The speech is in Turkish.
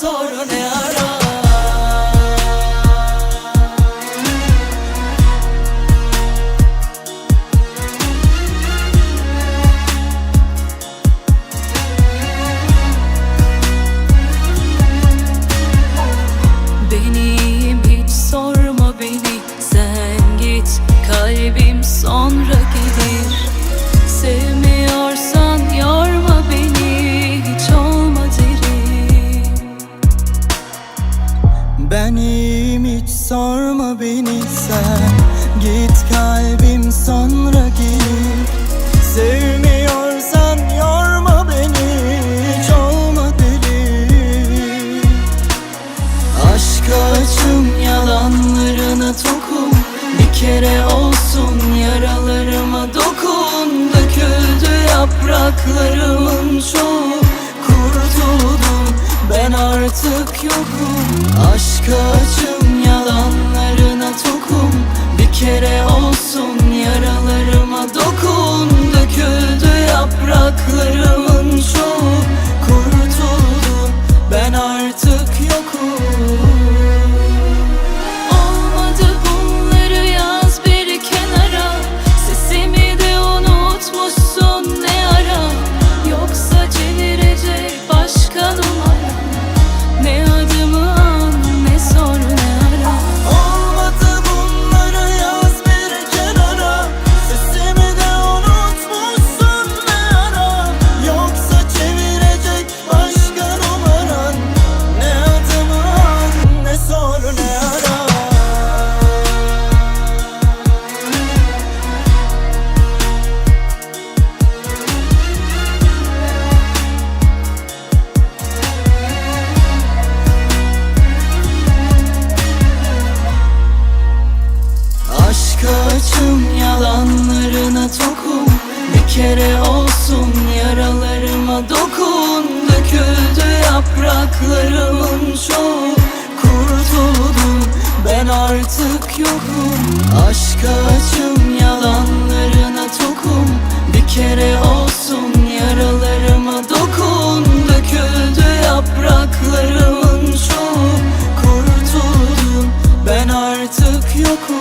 sor ne ara hiç sorma beni sen. Git kalbim sonra gelir Sevmiyorsan yorma beni Hiç olma deli. Aşka açım yalanlarına tokum Bir kere olsun yaralarıma dokun. Döküldü yapraklarımın çoğu. Kurtuldum ben artık yokum. Aşka açım artık yokum saçın yalanlarına tokun Bir kere olsun yaralarıma dokun. Döküldü yapraklarımın çoğu. Kurtuldum ben artık yokum. Aşka açım yalanlarına tokum Bir kere olsun yaralarıma dokun. Döküldü yapraklarımın çoğu. Kurtuldum ben artık yokum.